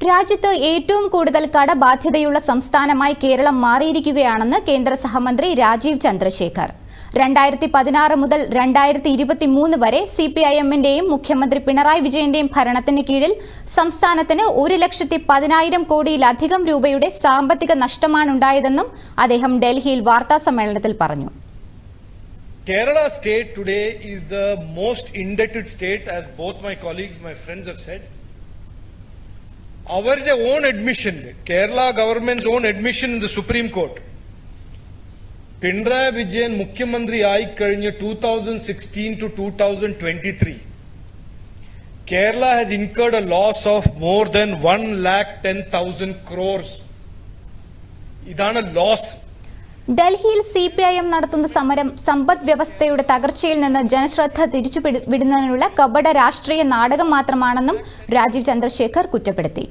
രാജ്യത്ത് ഏറ്റവും കൂടുതൽ കടബാധ്യതയുള്ള സംസ്ഥാനമായി കേരളം മാറിയിരിക്കുകയാണെന്ന് കേന്ദ്ര സഹമന്ത്രി രാജീവ് ചന്ദ്രശേഖർ രണ്ടായിരത്തി പതിനാറ് മുതൽ രണ്ടായിരത്തി ഇരുപത്തിമൂന്ന് വരെ സി പി ഐ എമ്മിന്റെയും മുഖ്യമന്ത്രി പിണറായി വിജയന്റെയും ഭരണത്തിന് കീഴിൽ സംസ്ഥാനത്തിന് ഒരു ലക്ഷത്തി പതിനായിരം കോടിയിലധികം രൂപയുടെ സാമ്പത്തിക നഷ്ടമാണുണ്ടായതെന്നും അദ്ദേഹം ഡൽഹിയിൽ വാർത്താ സമ്മേളനത്തിൽ പറഞ്ഞു Kerala state today is the most indebted state as both my colleagues my friends have said. അവരുടെ on admission Kerala government on admission in the Supreme Court Pinarayi Vijayan മുഖ്യമന്ത്രി ആയി കഴിഞ്ഞ് two thousand sixteen to two thousand twenty three Kerala has incurred a loss of more than one lakh ten thousand crores ഇതാണ് loss ഡൽഹിയിൽ C P I M നടത്തുന്ന സമരം സമ്പദ് വ്യവസ്ഥയുടെ തകർച്ചയിൽ നിന്ന് ജനശ്രദ്ധ തിരിച്ചു വിടുന്നതിനുള്ള കപട രാഷ്ട്രീയ നാടകം മാത്രമാണെന്നും രാജീവ് ചന്ദ്രശേഖർ കുറ്റപ്പെടുത്തി.